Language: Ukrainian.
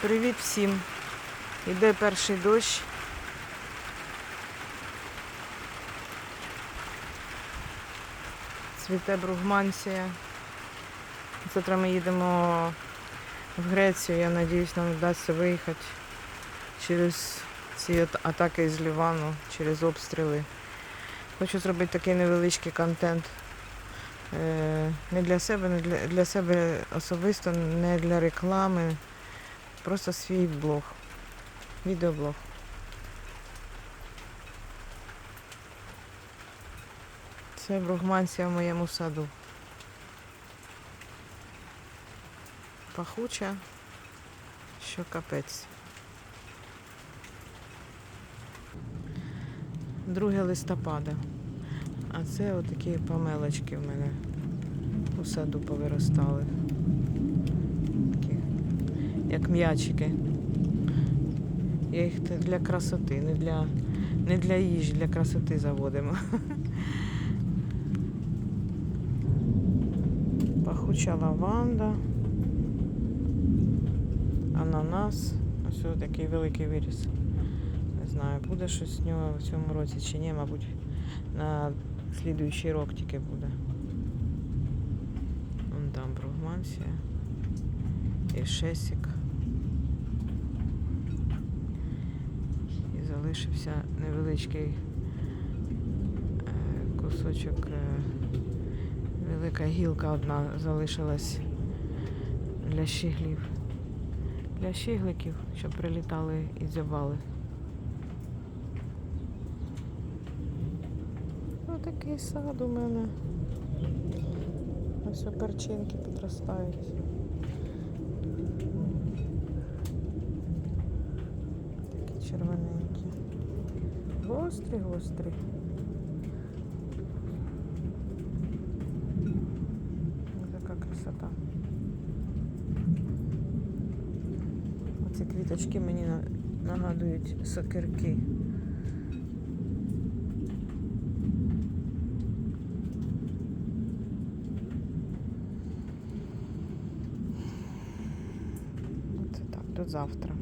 Привіт всім. Іде перший дощ. Цвіте бругмансія. Завтра ми їдемо в Грецію. Я сподіваюся, нам вдасться виїхати через ці атаки з Лівану, через обстріли. Хочу зробити такий невеличкий контент. Е, Не для себе, не для, для себе особисто, не для реклами. Просто свій блог. Відеоблог. Це бругмансія в моєму саду. Пахуча, що капець. 2 листопада. А це отакі помелочки в мене у саду повиростали. Як м'ячики. Я їх для красоти, не для, не для їжі, для красоти заводимо. Пахуча лаванда. Ананас. Ось ось такий великий виріс. Не знаю, буде щось з нього в цьому році чи ні, мабуть, на слідуючий рок тільки буде. Вон там бругмансія. І шесік. І залишився невеличкий е, кусочок. е, Велика гілка одна залишилась для щиглів. Для щигликів, щоб прилітали і дзьобали. Отакий сад у мене. Ось перчинки підростають. Такі Ось така красота. Оці квіточки мені нагадують сокирки. Оце так, до завтра.